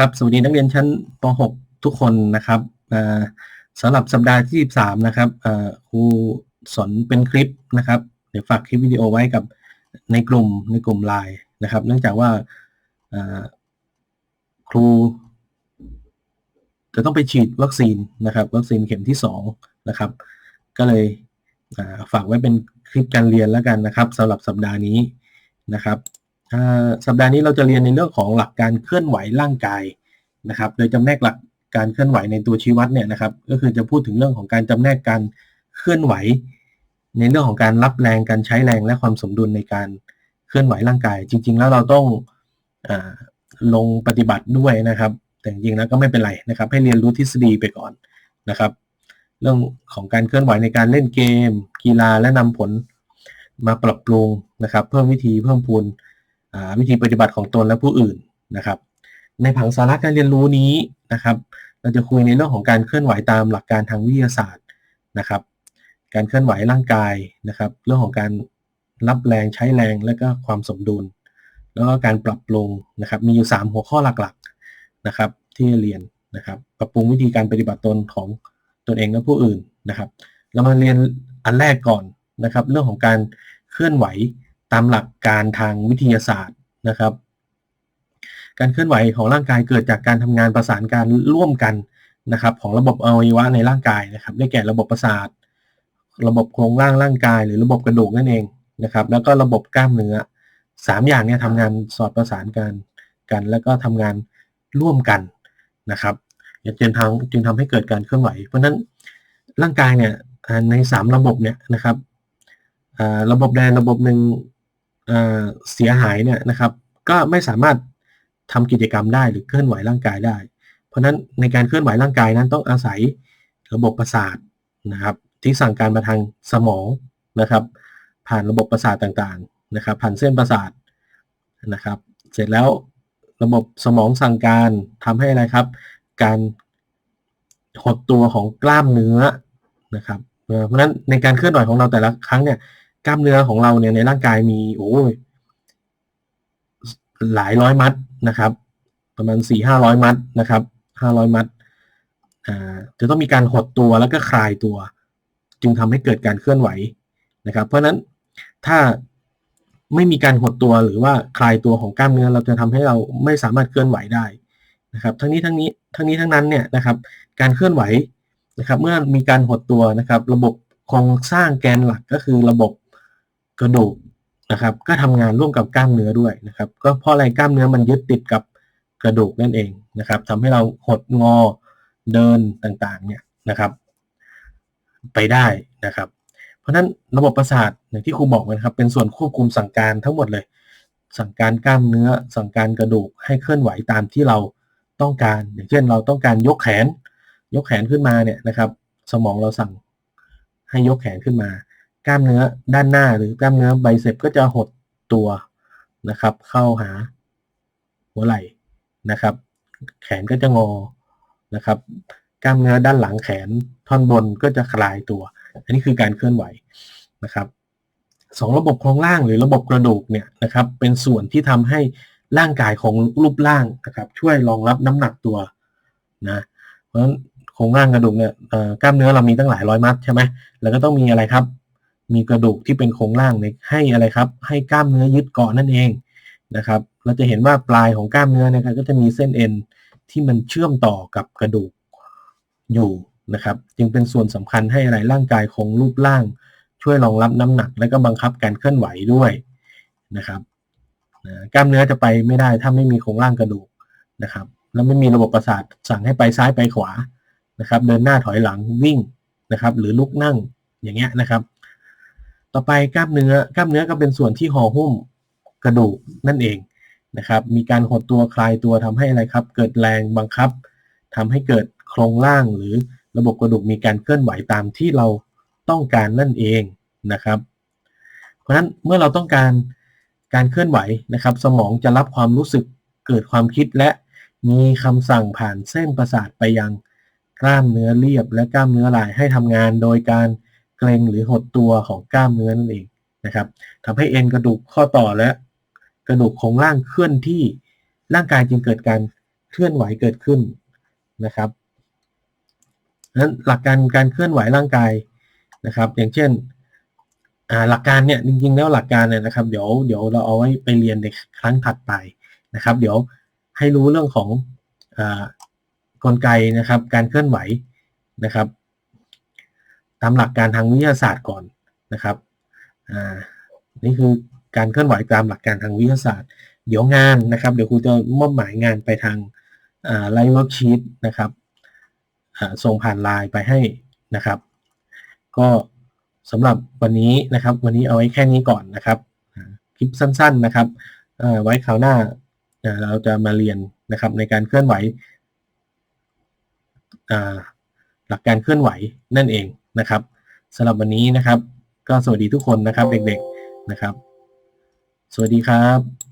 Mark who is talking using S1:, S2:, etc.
S1: ครับสวัสดีนักเรียนชั้นป .6 ทุกคนนะครับอ่าสำหรับสัปดาห์ที่ 13 นะครับอ่าครูสอนเป็นคลิปนะครับ เดี๋ยวฝากคลิปวิดีโอไว้กับในกลุ่มในกลุ่มไลน์นะครับ เนื่องจากว่าอ่าครู จะต้องไปฉีดวัคซีนนะครับ วัคซีนเข็มที่ 2 นะครับ ก็เลยอ่าฝากไว้เป็นคลิปการเรียนแล้วกันนะครับสำหรับสัปดาห์นี้นะครับ สัปดาห์นี้เราจะเรียนในเรื่องของหลักการเคลื่อนไหวร่างกายนะครับ โดยจำแนกหลักการเคลื่อนไหวในตัวชี้วัดเนี่ยนะครับ ก็คือจะพูดถึงเรื่องของการจำแนกการเคลื่อนไหว ในเรื่องของการรับแรงการใช้แรงและความสมดุลในการเคลื่อนไหวร่างกาย จริง ๆ แล้วเราต้องอลงปฏิบัติด้วยนะครับ แต่จริงๆแล้วก็ไม่เป็นไรนะครับ ให้เรียนรู้ทฤษฎีไปก่อนนะครับ เรื่องของการเคลื่อนไหวในการเล่นเกม กีฬาและนำผลมาปรับปรุงนะครับ เพิ่มวิธีเพิ่มพูน วิธีปฏิบัติของตนและผู้อื่นนะครับ ในผังสาระการเรียนรู้นี้นะครับ เราจะคุยในเรื่องของการเคลื่อนไหวตามหลักการทางวิทยาศาสตร์นะครับ การเคลื่อนไหวร่างกายนะครับ เรื่องของการรับแรงใช้แรงและก็ความสมดุล แล้วก็การปรับปรุงนะครับ มีอยู่ 3 หัวข้อหลักๆนะครับ ที่เรียนนะครับ ปรับปรุงวิธีการปฏิบัติตนของตนเองและผู้อื่นนะครับ เรามาเรียนอันแรกก่อนนะครับ เรื่องของการเคลื่อนไหว ตามหลักการทางวิทยาศาสตร์นะครับ การเคลื่อนไหวของร่างกายเกิดจากการทำงานประสานการร่วมกันนะครับ ของระบบอวัยวะในร่างกายนะครับ ได้แก่ระบบประสาท ระบบโครงร่างร่างกาย หรือระบบกระดูกนั่นเองนะครับ แล้วก็ระบบกล้ามเนื้อสามอย่างเนี่ยทำงานสอดประสานกันกัน แล้วก็ทำงานร่วมกันนะครับจึงทำจึงทำให้เกิดการเคลื่อนไหว เพราะฉะนั้นร่างกายเนี่ยในสามระบบเนี่ยนะครับระบบใดระบบหนึ่ง เสียหายเนี่ยนะครับ ก็ไม่สามารถทำกิจกรรมได้หรือเคลื่อนไหวร่างกายได้ เพราะฉะนั้นในการเคลื่อนไหวร่างกายนั้นต้องอาศัยระบบประสาทนะครับ ที่สั่งการมาทางสมองนะครับ ผ่านระบบประสาทต่างๆนะครับ ผ่านเส้นประสาทนะครับ เสร็จแล้วระบบสมองสั่งการทำให้อะไรครับ การหดตัวของกล้ามเนื้อนะครับ เพราะฉะนั้นในการเคลื่อนไหวของเราแต่ละครั้งเนี่ย กล้ามเนื้อของเราเนี่ยในร่างกายมีโอ้ยหลายร้อยมัดนะครับ ประมาณสี่ห้าร้อยมัดนะครับห้าร้อยมัดอ่าจะต้องมีการหดตัวแล้วก็คลายตัว จึงทำให้เกิดการเคลื่อนไหวนะครับ เพราะฉะนั้นถ้าไม่มีการหดตัวหรือว่าคลายตัวของกล้ามเนื้อเราจะทำให้เราไม่สามารถเคลื่อนไหวได้นะครับ ทั้งนี้ทั้งนี้ทั้งนี้ทั้งนั้นเนี่ยนะครับการเคลื่อนไหวนะครับ เมื่อมีการหดตัวนะครับ ระบบโครงสร้างแกนหลักก็คือระบบ กระดูกนะครับ ก็ทำงานร่วมกับกล้ามเนื้อด้วยนะครับ ก็เพราะอะไรกล้ามเนื้อมันยึดติดกับกระดูกนั่นเองนะครับทำให้เราหดงอเดินต่างๆเนี่ยนะครับ ไปได้นะครับ เพราะฉะนั้นระบบประสาทอย่างที่ครูบอกนะครับ เป็นส่วนควบคุมสั่งการทั้งหมดเลย สั่งการกล้ามเนื้อ สั่งการกระดูกให้เคลื่อนไหวตามที่เราต้องการ อย่างเช่นเราต้องการยกแขน ยกแขนขึ้นมาเนี่ยนะครับ สมองเราสั่งให้ยกแขนขึ้นมา กล้ามเนื้อด้านหน้าหรือกล้ามเนื้อไบเซปก็จะหดตัวนะครับ เข้าหาหัวไหล่นะครับ แขนก็จะงอนะครับ กล้ามเนื้อด้านหลังแขนท่อนบนก็จะคลายตัว อันนี้คือการเคลื่อนไหวนะครับสองระบบโครงร่างหรือระบบกระดูกเนี่ยนะครับเป็นส่วนที่ทำให้ร่างกายของรูปร่างนะครับช่วยรองรับน้ำหนักตัวนะเพราะฉะนั้นโครงร่างกระดูกเนี่ยกล้ามเนื้อเรามีตั้งหลายร้อยมัดใช่ไหมแล้วก็ต้องมีอะไรครับ มีกระดูกที่เป็นโครงร่างให้อะไรครับ ให้กล้ามเนื้อยึดเกาะนั่นเองนะครับ เราจะเห็นว่าปลายของกล้ามเนื้อนะครับก็จะมีเส้นเอ็นที่มันเชื่อมต่อกับกระดูกอยู่นะครับ จึงเป็นส่วนสำคัญให้อะไรร่างกายคงรูปร่าง ช่วยรองรับน้ำหนัก และก็บังคับการเคลื่อนไหวด้วยนะครับกล้ามเนื้อจะไปไม่ได้ถ้าไม่มีโครงร่างกระดูกนะครับ แล้วไม่มีระบบประสาทสั่งให้ไปซ้ายไปขวานะครับ เดินหน้าถอยหลังวิ่งนะครับ หรือลุกนั่งอย่างเงี้ยนะครับ ต่อไปกล้ามเนื้อกล้ามเนื้อก็เป็นส่วนที่ห่อหุ้มกระดูกนั่นเองนะครับ มีการหดตัวคลายตัวทำให้อะไรครับ เกิดแรงบังคับทำให้เกิดโครงร่างหรือระบบกระดูกมีการเคลื่อนไหวตามที่เราต้องการนั่นเองนะครับ เพราะฉะนั้นเมื่อเราต้องการการเคลื่อนไหวนะครับ สมองจะรับความรู้สึกเกิดความคิดและมีคำสั่งผ่านเส้นประสาทไปยังกล้ามเนื้อเรียบและกล้ามเนื้อลายให้ทำงาน โดยการ เกร็งหรือหดตัวของกล้ามเนื้อนั่นเองนะครับทำให้เอ็นกระดูกข้อต่อและกระดูกโครงร่างเคลื่อนที่ร่างกายจึงเกิดการเคลื่อนไหวเกิดขึ้นนะครับนั้นหลักการการเคลื่อนไหวร่างกายนะครับ อย่างเช่นหลักการเนี่ยจริงๆแล้วหลักการเนี่ยนะครับ เดี๋ยวเดี๋ยวเราเอาไว้ไปเรียนในครั้งถัดไปนะครับ เดี๋ยวให้รู้เรื่องของอกลไกนะครับ การเคลื่อนไหวนะครับามหลักการทางวิทยาศาสตร์ก่อนนะครับอ่านี่คือการเคลื่อนไหวตามหลักการทางวิทยาศาสตร์ เดี๋ยวงานนะครับ เดี๋ยวครูจะมอบหมายงานไปทางไลฟ์เวิร์กชีตนะครับอ่าส่งผ่านไลน์ไปให้นะครับ ก็สำหรับวันนี้นะครับ วันนี้เอาไว้แค่นี้ก่อนนะครับคลิปสั้น ๆนะครับอ่อไว้คราวหน้าอ่าเราจะมาเรียนนะครับในการเคลื่อนไหวอ่าหลักการเคลื่อนไหวนั่นเอง นะครับสำหรับวันนี้นะครับ ก็สวัสดีทุกคนนะครับเด็กๆนะครับ สวัสดีครับ